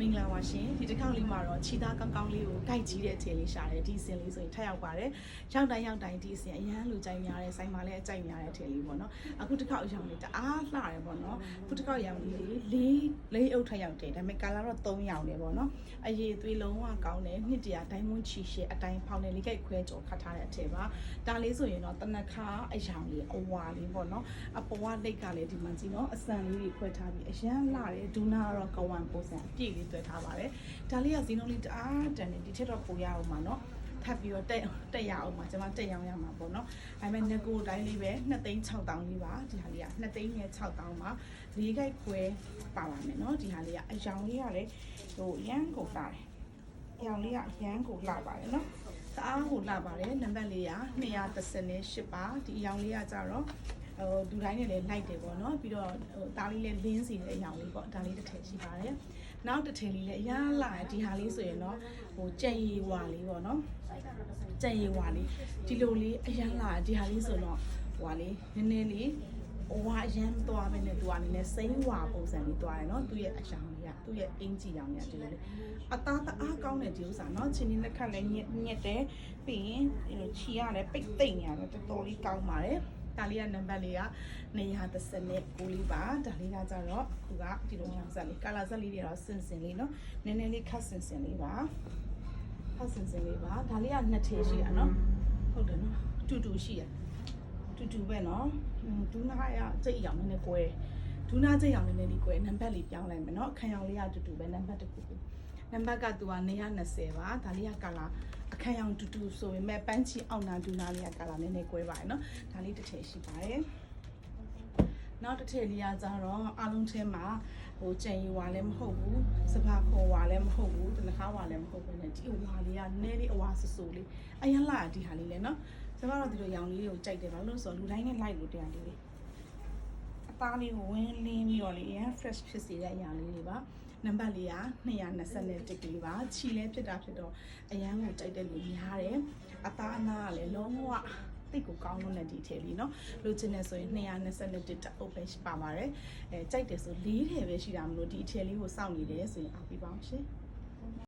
မင်္ဂလာပါရှင်ဒီတစ်ခေါက်လေးမှာတော့ခြေသားကောင်းကောင်းလေးကိုကြိုက်ကြီးတဲ့အခြေလေးရှာတယ်ဒီအစင်လေးဆိုရင်ထပ်ရောက်ပါတယ်ရောက်တိုင်းရောက်တိုင်းဒီအစင်အရန်လူကြိုက်များတယ်ဆိုင်မှာလည်းအကြိုက်များတဲ့အခြေလေးပေါ့နော်အခုတစ်ခေါက်အရောင်လေးတအားလှတယ်ပေါ့နော်အခုတစ်ခေါက်ရောင်လေးလေးလေးအုပ်ထပ်ရောက်တယ်ဒါပေမဲ့ကာလာတော့3ရောင်တယ်ပေါ့နော်အရေးသွေးလုံးဝကောင်းတယ်နှစ်တရာဒိုင်းမွန်းချီရှေအတိုင်းဖောင်းတယ်လေးကြိုက်ခွဲကြော်ခတ်ထားတဲ့အထည်ပါဒါလေးဆိုရင်တော့တနခါအရောင်လေးအဝါလေးပေါ့နော်အပေါ်ကလိတ်ကလည်းဒီမှာကြည့်နော်အစံလေးတွေခွဲထားပြီးအရန်လှတယ်ဒူနာကတော့ကဝမ်ပုံစံအပြည့်လေးတွေ့ထားပါတယ်ဒါလေးကဇီနိုလေးတအားတန်တယ်ဒီထက်တော့ပိုရအောင်ပါနော်ထပ်ပြီးတော့တက်တက်ရအောင်ပါကျွန်မတက်ရောင်းရမှာပေါ့နော်ဒါပေမဲ့ငကိုတိုင်းလေးပဲ2သိန်း6000လေးပါဒီဟာလေးက2သိန်းနဲ့6000ပါလေးခိုက်ခွဲပါပါမယ်နော်ဒီဟာလေးကအယောင်လေးကလည်းဟိုရန်ကိုလာတယ်အယောင်လေးကရန်ကိုလာပါတယ်နော်တအားကိုလာပါတယ်နံပါတ်လေးက238ပါဒီအယောင်လေးကကြတော့ ဟိုဒူတိုင်းနဲ့လည်းလိုက်တယ်ပေါ့နော်ပြီးတော့ဟိုဒါလေးလည်းလင်းစီတဲ့အယောင်လေးပေါ့ဒါလေးတစ်ထည်ရှိပါတယ်နောက်တစ်ထည်လေးလည်းအများလာတယ်ဒီဟာလေးဆိုရင်တော့ဟိုကြက်ရီဝါလေးပေါ့နော်ကြက်ရီဝါလေးဒီလိုလေးအများလာဒီဟာလေးဆိုတော့ဟိုဟာလေးနည်းနည်းလေးဝါရမ်းသွားပဲနဲ့သူကအနေနဲ့စိမ့်ဝါပုံစံလေးသွားတယ်နော်သူ့ရဲ့အယောင်လေးကသူ့ရဲ့အင်ဂျီရောင်လေးကဒီလိုလေးအသားတအားကောင်းတဲ့ဒီဥစ္စာနော်ချင်းချင်းလက်ခတ်လည်းညက်ညက်တယ်ပြီးရင်ချီရလည်းပိတ်သိမ့်နေရတယ်တော်တော်လေးကောင်းပါတယ် ဒါလေးကနံပါတ်လေးက239လေးပါဒါလေးကကြတော့အခုကဒီလိုမျိုးဆက်လေးကာလာဆက်လေးတွေတော့စင်စင်လေးနော်နည်းနည်းလေးခတ်စင်စင်လေးပါခတ်စင်စင်လေးပါဒါလေးကနှစ်ထည်ရှိတာနော်ဟုတ်တယ်နော်တူတူရှိရတူတူပဲနော်ဒူနာရစိတ်ရောင်နည်းနည်းကွဲဒူနာစိတ်ရောင်နည်းနည်းလေးကွဲနံပါတ်လေးပြောင်းလိုက်မယ်နော်အခန်းရောင်လေးကတူတူပဲနံပါတ်တစ်ခုခုနံပါတ်ကသူက220ပါဒါလေးကကာလာ အခန်းရောင်တူတူဆိုပေမဲ့ပန်းချီအောင်နာဒူနာလေးကကာလာနည်းနည်းကွဲပါတယ်နော်ဒါလေးတစ်ထည်ရှိပါတယ်နောက်တစ်ထည့်လေးကကြတော့အားလုံးထဲမှာဟိုကြံရီဝါလည်းမဟုတ်ဘူးစပါခေါ်ဝါလည်းမဟုတ်ဘူးတနခါဝါလည်းမဟုတ်ဘူးねဒီဝါလေးကနည်းလေးအဝါဆူဆူလေးအရင်လာဒီဟာလေးလေနော်စပါတော့ဒီလိုရောင်လေးကိုကြိုက်တယ်ဘာလို့လဲဆိုတော့လူတိုင်းနဲ့ like လို့တရားလေးလေး အသားလေးကိုဝင်းလင်းပြီးတော့လေအရင် fresh ဖြစ်စေတဲ့အရာလေးတွေပါနံပါတ်လေးက220တစ်ကလေးပါခြီလဲဖြစ်တာဖြစ်တော့အရန်ကိုကြိုက်တဲ့လူများတယ်အသားအနာကလည်းလုံးဝတိတ်ကိုကောင်းလို့နဲ့ဒီထဲလေးเนาะလိုချင်တယ်ဆိုရင်221တက်အုပ်ပဲရှိပါပါတယ်အဲကြိုက်တယ်ဆို၄ထည်ပဲရှိတာမလို့ဒီအထည်လေးကိုစောင့်နေတယ်ဆိုရင်အားပေးပါအောင်ရှင်